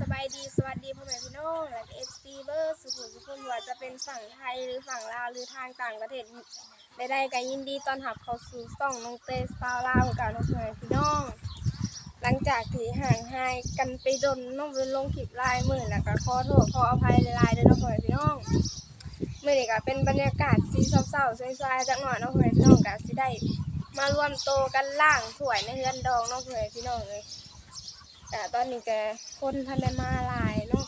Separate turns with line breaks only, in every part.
สบายดีสวัสดีพ่อแม่พี่น้องและเอฟซีเบอร์สุขุมสุขุมว่าจะเป็นฝั่งไทยหรือฝั่งลาวหรือทางต่างประเทศใดๆก็ยินดีต้อนรับเข้าสู่ช่องน้องเตสตาลาวกับน้องพ่อแม่พี่น้อง หลังจากที่ห่างหายกันไปดนน้องเป็นลงคลิปลายมือแล้วก็ขอโทษขออภัยลายๆด้วยน้องพ่อแม่พี่น้องเมื่อนี้ก็เป็นบรรยากาศสีเศร้าๆสวยๆจักหน่อยน้องพ่อแม่พี่น้องก็สิได้มารวมโตวกันล่างถวยในเฮือนดองน้องพ่อแม่พี่น้องเลย แต่ตอนนี้แกคนทันได้มาหลายเนาะ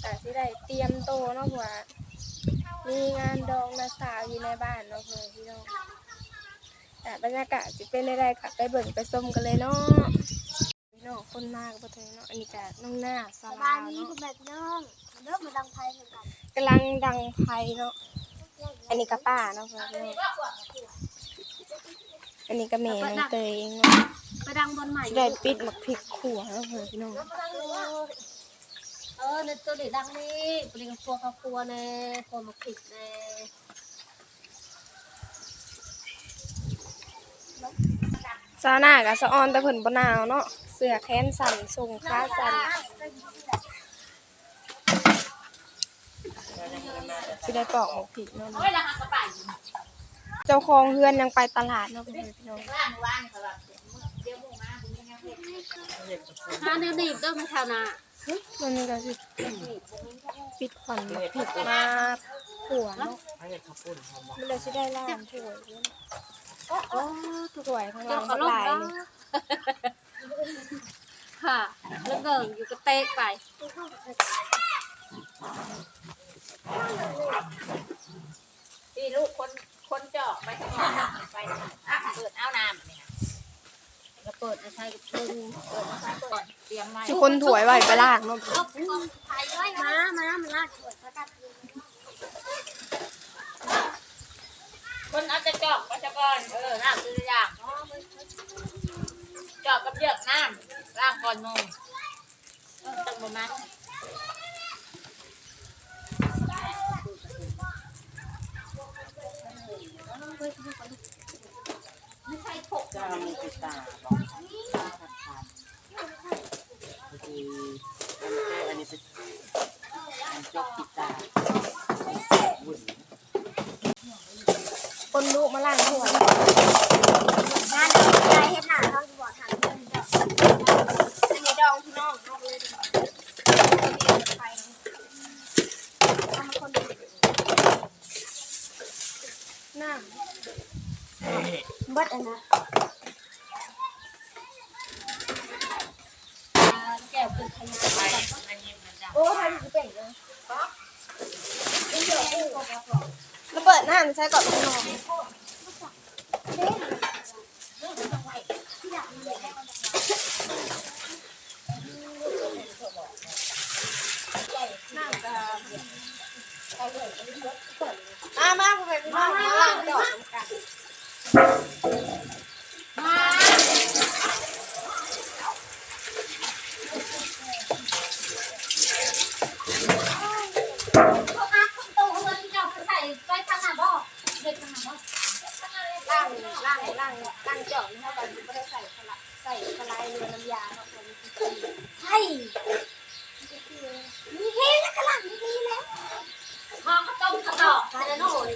แต่สิได้เตรียมโตวเนาะเพราะว่ามีงานดองนาสาวอยู่ในบ้านเนาะเพื่อนพี่น้องแต่บรรยากาศสิเป็นได้ค่ะไปเบิ่งไปชมกันเลยเนาะพี่น้องคนมากบ่เทเนาะอันนี้ก็น้องหน้าส
ส
ลา
บาย
ว
ดี
เนาะ
คุณแม่พี่น้องเริ่มมาดังไพ่เหมือนกัน
กำลังดังไพเนาะอันนี้ก็ป้าเนาะเพื่อนพี่น้อง อันนี้ก็เมย์น้องเตยเองเนาะ
ไปดังบนใหม่
สิได้ปิดหมักพริกขั่วเนาะเพื่อนพี่น้อง
เออในตัวเด็กดังนี่ปริงครัวข้าวครัวเน่ครัวมาผิดเน่
ซาหน้ากับซาออนแต่เพิ่นบ่หนาวเนาะเสื้อแขนสั่นส่งขาสั่นสิได้ปอกหมกผิดเนาะ เจ้าของเฮือนยังไปตลาดเนาะพี่น้อง
ถ้าเนื้อดิบต้องมาแถวนา
เฮ้ยมันก็สิปิดขวัญหมกผิดมาขั่วเนาะมันเลยสิได้ล่างถ้วยโอ้ถวยข้าง
เจ้า
หลาย
ค่ะแล้วเงิงอยู่กระเตกไป
พี่ลูกคน คนจอกไปข้างนอกไปอะเปิดเอาน้ำเนี่ย
แล้วเปิดใช้กับตึง
เปิดมาใส่ก่อนเตรียมไว้
สิคนถวยไว้ไปล่างเนาะ
ลบกองไฟไว้มามามันลากสวยสกัด
คนเอาจะจอกไปจะก่อนเออน้ำคืออย่างจอกกับเยือกน้ำล้างก่อนนมเออตั้งประมาณไม่ใช่ถก
จะมี ตาบอกตาขัดขัดคืออันนี้เป็นอันจกติดตาวุ่น
คนลูกมาล่างหัว
งานอะไรเฮ็ดหน้าเขาจะบอกทางเดินเด้อ
อันนี้ดองพี่น้องเอาเลยดีกว่าไปเนาะเอามาคนเดียวน้ำ
เบิดอันนะ
แก้วเป็นขยะ
ไปอันนี้มันจะ
โอ้ทำเป็นเลยแล้วเปิ ดหน้ามันใช้ก่อนพี่น้องมามาคุณเป็นพี่น้องมาล่างจอดกัน
เขาอัพตัวเงินเจ้าไปใส่ไปทางหน้าบ่เด็กทางห นาบ่
ล่างล่างล่างล่างจอดเท่ากันไม่ได้ใส่สลัดใส่สลายเรือน้ำยาเนาะคน
ใช่มีเฮแล้วก็หลังมีแล้ว
ทองก็ต้มกระดอก
มาแล้วโน่น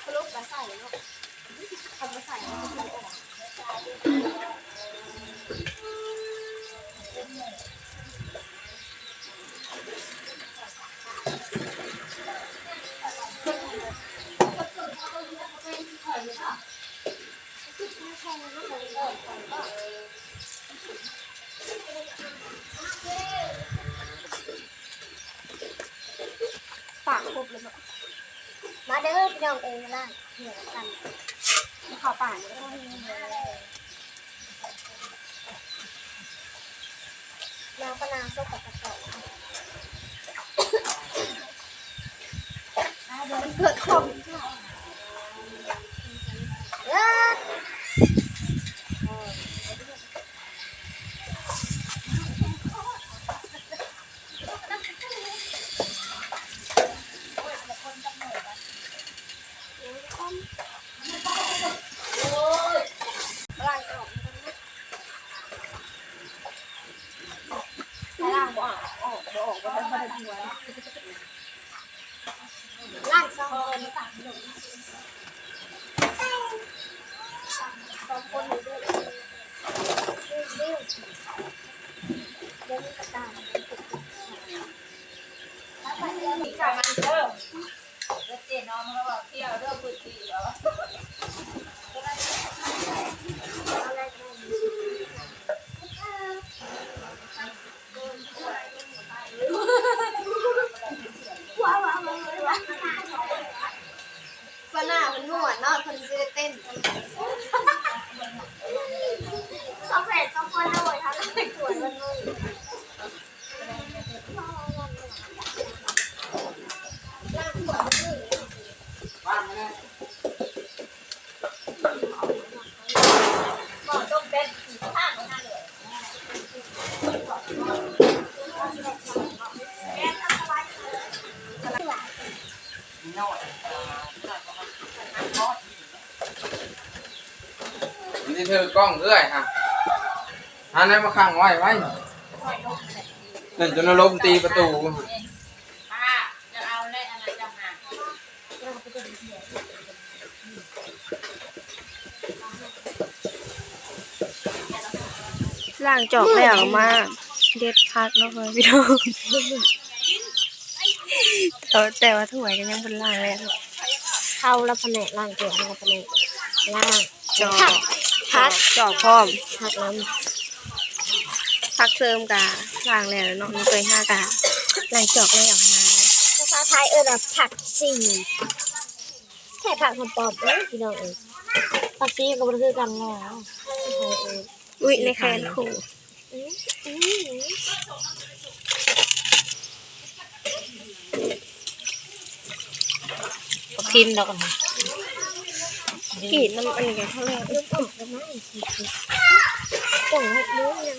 เขาลุกมาใส่เนาะทำมาใส่เนาะ ปากครบเลยเนาะ
มาเด้อพี่น้องเองล่ะเหนือกัน
ขอป่านก็ให้เลย
นางปนางส้มกับกระโปง
เกิดความ
เอ้ย
บ่ออกบ่ได้บ่ได้หัว
ล่างสองคนต่างหนุ่มสองคนอยู่ด้วยซิ่วซิ่วเดี๋ยวนี้กระต่าย
มันเด้อเจ๊น้องมันก็บอกเที่ยวเด้อพื้นที่เหรอ
ฟ้าหน้ามันนวดเนาะคนจะได้เต้น
สองแผ่นสองคนเลยทั้งเป็นสวยมันเลย
ก็ต้องเป็นสี่ข้างนั่นเลย
น้อย
นี่เธอกล้องเรื่อยฮะอันนั้นมาขังไว้ไว้เห็นจนลมตีประตู
ป้าจะเอาเลขอะไรจะมา
ล่างจอกแล้วมาเด็ดพักเนาะเพื่อนพี่น้องแต่แต่ว่าถ้วยก็ยังเป็นล่างแล้ว
เข้าแล้วแผนกล่างเกลือแล้วแผนกล่าง
จอก
พัก
จอกพร้อม
พักน้
พักเสริมกาล่างแล้วเนาะมันเคยห้ากาล่างจอกแล้วมาำ
ภาษาไทยเออผักสี่แค่ผักคำปอบเลยพี่น้องเอยผักสี่ก็มันคือกันแล้วไทยเออ
อุ้ยในแคนขู่
อืมอืม
ทิมแล้วกัน
กีดน้ำอันนี้กันเท่าไหร่
เริ่มออกแล้วมั้งกล่องให้รู้ยัง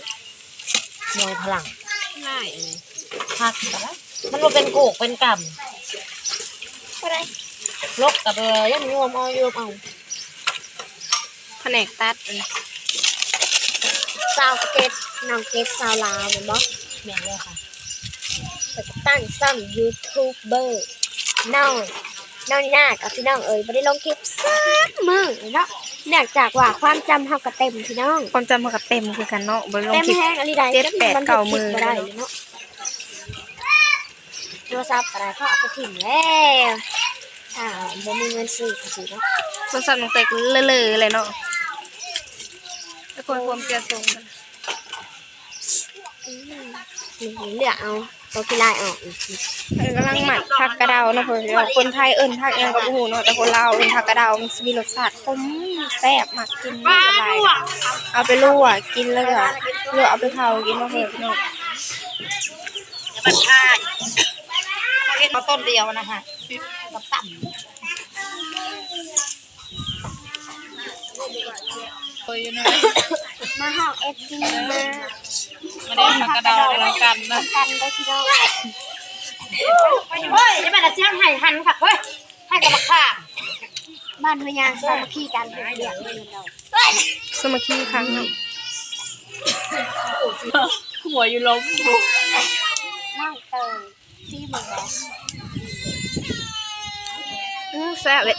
มวยพลัง
ง่ายเลย
พักมันมาเป็นโกกเป็นก
ก็ได้ำ
ลกกับเออยันยวมเอายวมเอา
แผนกตัดอันนี้
ซาวเกตน้องเกตซาวลาวเหมือนบ่
แม่เลยค่ะ
ต่ก็ตั้งซ้ำยูทูบเบอร์น้อง น้องหน้ากับพี่น้องเอ๋ยไม่ได้ลงคลิปสักมือเนาะเนื่องจากว่าความจำเฮาก็เต็มพี่น้อง
ความจำมันก็เต็มคือกันเนาะบนลง
เต็ม
คลิป
แห้งอะไรใด
เจ็ดแปดเก้ามือ
บ่ได้เนาะโทรศัพท์อะไรก็เอาไปถิ่มแล้วถ้าบ่มีเงินซื้อก็สิเนาะ
โทรศัพท์น้องเต็กเลอะๆเลยเนาะทุกคนความเสียทรงมัน
อืมนี่เลือกเอาตัวกีฬายออกอีก ที
เออกำลังหมักผักกระเดาเนาะเพื่อนพี่น้องคนไทยเอิ้นผักอิหยังก็บ่ฮู้เนาะแต่คนลาวเอิ้นผักกระเดามันสิมีรสชาติขมแซ่บมากกินไม่สบายเอาไปลวกกินแล้วก็เลือกเอาไปเผากินเนาะเพื่อนพี่น้อง
มันพายเขาเห็นมาต้นเดียวนะคะกับต่ำโอ้ยนะ
มาห้องเอฟซีมา
ไม่ได้มากระดาษอะไรกันนะ
กันได้พี่น้อง
เฮ้ยจะมาเสียงไห้หันค่ะเฮ้ยให้กับมาข้าม
บ้านพยางสามัคคีกันเรียกเงินเรา
สมาคีครั้งเนาะ
หัวอยู่ล้ม
นั่งเตยซีหมูแดง
อื้อแซ่บเลย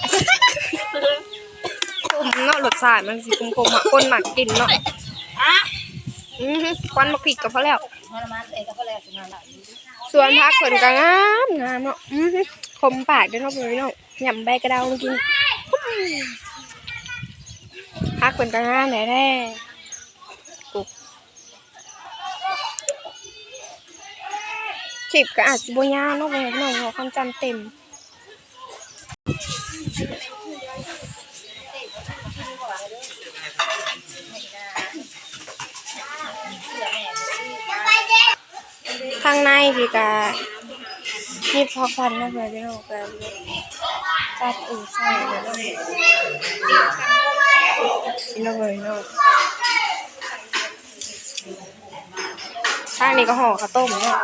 ขมเนาะรสชาติมันสิขมๆอะคนหมักกินเนาะ
อะ
อือฮึควันมาพริกก็พอแล้ว
มาละมันเองก็แล้วถึงมาละ
สวนพักเพิ่นก็งามงามเนาะคมปากด้วยเนาะเพื่อนพี่น้องยำใบกระเดามากินพักเพิ่นก็งามแน่แน่คลิปก็อาจจะบ่ยาวเนาะเพื่อนพี่น้องเพราะความจำเต็ม ข้างในพี่กามีพอควันนะเพื่อนพี่น้องกันจัดอื่นใส่เลยพี่น้องเลยเนาะข้างนี้ก็ห่อข้าวต้มเนาะ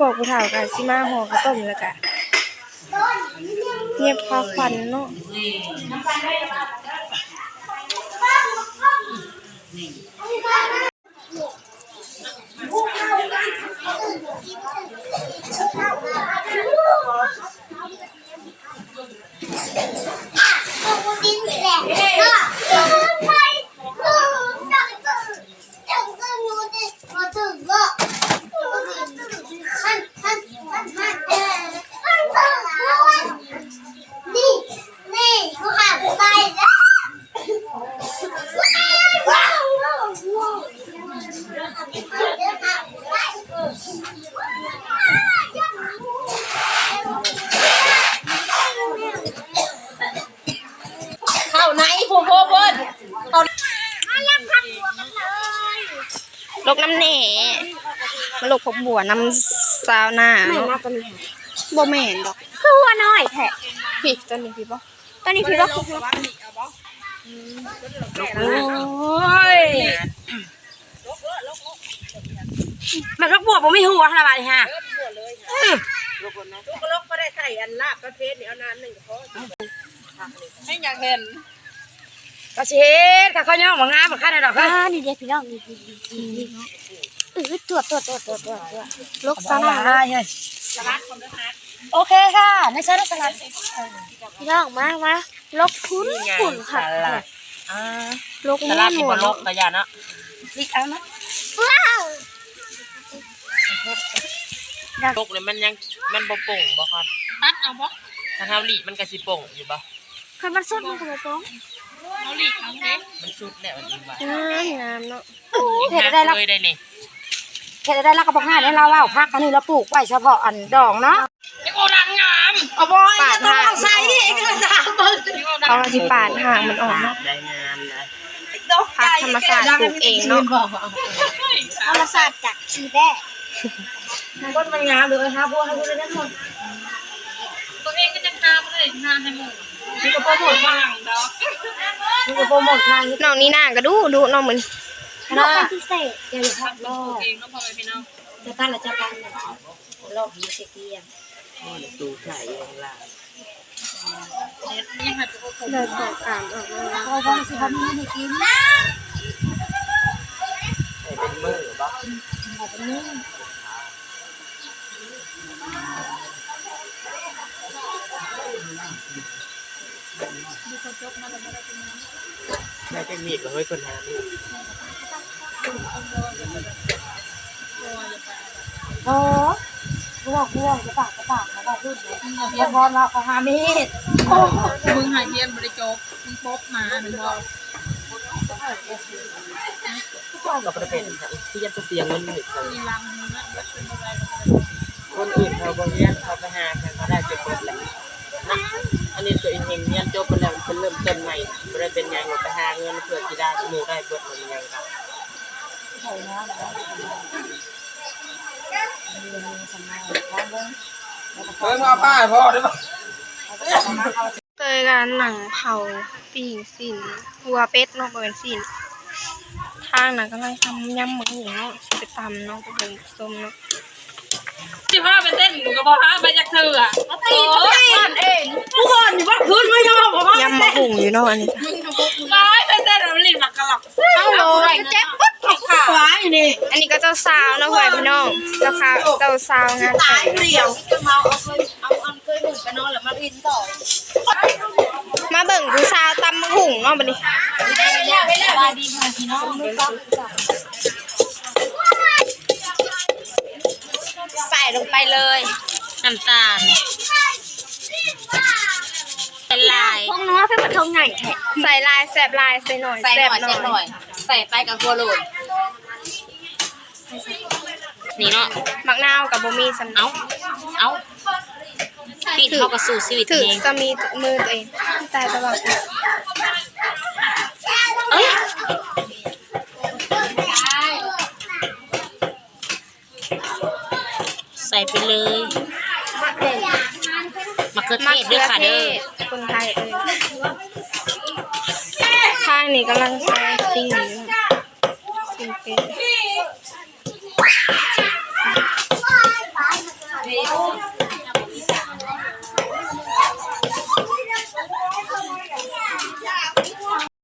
บอกผู้เฒ่ากันสิมาห่อข้าวต้มแล้วกะเงียบพอควันเนาะ
นี่ ล
กน้ำแหน่มาลกพบบัวน้ำซาวหน้า
ไม่
เนาะ
น่าจะมี
บ่แม่นดอก
คือว่าน้อยแท้
พี่ตัวนี้พี่บ่
ตอนนี้พี่ว่าคิดว่าโอ้ยมันก็บวกผมไม่หัวขนาดนี้ฮะ
ลูกก็ลกก็ได้ใส่อันลาบประเภทนี้เอาน้ำหนึ่งก็พอให้อยากเห็น
กระเช็ดค่ะเขาย่องมางามมาค่าในดอกค่ะนี่เด็กพี่น้องนี่นี่เออตัวตัวตัวตัวตัวตัว
ลกซาวหน้า
สลัดคนละนัด
โอเคค่ะไม่ใช่สลัดพี่น้องมามาลกทุนฝุ่นค่ะ
อ่า
ลก
ส
นี่
ลัด
ห
นี่
ม
บ่
ด
ลกกระยานะ
อีกอันนะ
ลกเลยมันยังมันบ่ป่งบ่ครับตัดเอาบ่ถ้าเฮาหลีมันก็สิป่งอยู่บ่
คันมันสุดมันก็บ่ป้อง
เฮาหลีเอาเด้มันสุดแล้วมันอีว่า
งามงามเนาะ
เห็ดได้แล้ว
เลยได้นี่
เห็ดได้แล้วก็บอกง่ายได้เราว่าพักอันนี้เราปลูกไว้เฉพาะอันดองเนาะ
โอ้ดังงาม
เอาบอยจะต้องเอาใส่ดิก็จะทำมัน
เขาสิปาดห่างมันออกเนาะ
ได้งามนะ
พักธรรมศาสตร์ปลูกเองเนาะ
ธรรมศาสตร์จากชีแบ้ต้นมันงามเลยครับพวกให้พูดเลยทั้งหมด
ตัวเองก็จะทำเลยทำให้หมด
นี่ก็โปรโมท
ฝรั่งดอก
นี่ก็โปรโมททางนี้
น้องนี่น่าก็ดูดูน้องมึง
นะพิเศษอย่าอย่าพักรอ
เองต้องพอไปพี่น้อง
จะตั้งหรือจะตั้งรอบนี้เสียเกียง
สูไข่ยังล่ะ
นี่ค่ะทุกคน
เลยขอการออกมา
พอพอสิทำให้กิน
เป็นมือบ่ ได้เป็นมีดมาเฮ้ยคนหามีด
โอ้พวกพวกจะปากจะปากนะว่ารุ่นเลยพอพอเราขอหามีด
มึงหายเทียนบริจบมึงพบมาหนึ่งบอก
ก็ประเป็นที่ยันจะเสียเงินหนึ่งเลย
มีรังมึงนะเป็นอะไร
คนอื่นเขาบางเรียเขาไปหาเขาได้จบหมดแล้วนะ นนี้ตัวเองเรียนจบไปแล้วมันเริ่มต้นใหม่ไม่ได้เป็นยังไปหาเงินเพื่อที่ได้หมูได้เบิดมันยังครับ
เฮ้ยมาป้ายพ่อได้ปะ
เตยกันหนังเผาปีสินหัวเป็ดเนาะบ่เป็นสินทางน่ะกำลังทำยำหมึกหูเนาะสิไปตำเนาะไปเบิ่งส้มเนาะ
สิพาไปเต้นหนูกับพ่อฮะไปจากเธออะตีตัวเองเอง
ผู้คนอยู่บ้านคืนไม่ยอมบอกว่ายำ
มะหุงอยู่เนาะอันนี้
ร้อยไปเต้นแล้วมันลิ้นหมักกะหล่ำ
เอาเลยเจ็บปุ๊บ
ขวาอยู่นี่
อันนี้ก็เจ้าสาวเนาะเพื่อนพี่น้องเจ้าค่ะเจ้าสาวงานแต่ง
เดี่ยวจะเมาเอาเคยเอาอันเคยหมุนไปนอนแล้วมาลินต่อ
มาเบิ่งผู้สาวตำมะหุงเนาะบัดนี้
สบายดีค่ะพี่น้องมือกล้อง
ลงไปเลย
น้ำตาล
เป็นลาย
พวกน้องเป็นกระทงใหญ่แท้
ใส่ลายแสบลายใส่หน่อย
ใส่หน่อย
แส
ใส่
บ
หน่อย ใส่ไปกับหัวโหลดนี่เนาะ
มักนาวกับบะหมี่สำ
เอาเอาปีดเข้ากับสู่ชีวิต
ถือ
เอง
จะมีมือตัวเองตายตลอด
เอ้ยใส่ไป เลยมะเขือเท
มะ
ศ
เขื
ด้วย
อ
ค่ะ
เท
เด้อ
ศคนไทยเอ้ยข้างนี้กำลังใส่สิ่งนี้เนาะสิ่งเป็น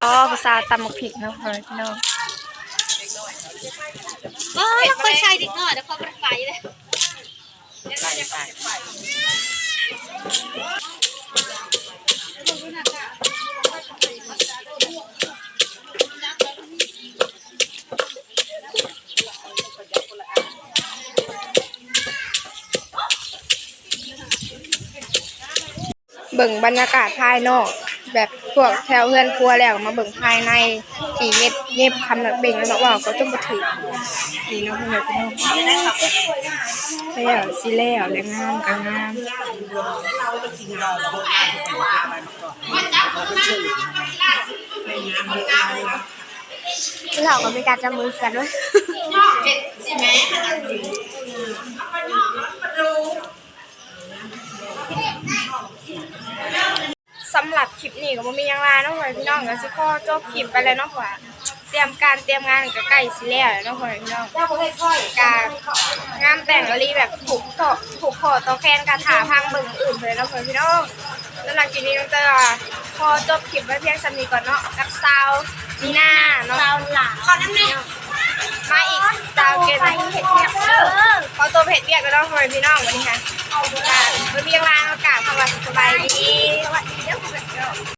อ๋อภาษาตำมะพริกเนาะพี่น้อง
เออคนชายดิเนอร์เดี๋ยวเขาไปเลย
ไป
เบิ่งบรรยากาศภายนอก แบบพวกแถวเพื่อนครัวแล้วมาเบิ่งภายในสีเม็ดเย็บคำนักเบ่งแล้วเนาะว่าก็จนบ่ถึง นี่เนาะพ่อแม่พี่น้องแล้วสิแล้วแล้วงามก็งาม
เราก็มีการจับมือกันด้วย
สำหรับคลิปนี้ก็บ่มีหยังหลายเนาะพ่อแม่พี่น้องก็สิขอจบคลิปไปแล้วเนาะเพราะว่า เตรียมการเตรียมงานก็ใกล้สิแล้วเนาะพ่อแม่พี่น้องการงานแต่งอลีแบบผูกต่อผูกคอต่อแขนกระถาพังเบิ่งอื่นไปเนาะพ่อแม่พี่น้องสำหรับคลิปนี้น้องเตยก็ขอจบคลิปไว้เพียงส่ำนี้ก่อนเนาะกับซาวนีน่าเนาะ
เราหลา
ขอน้ำหนึ่งมาอีกซาวเกมเผ็ดเปียกเออขอตัวเผ็ดเปียกก็ต้องพ่อแม่พี่น้องวันนี้ค่ะการเมื่อเพียงลางอากาศภาวะสบายดี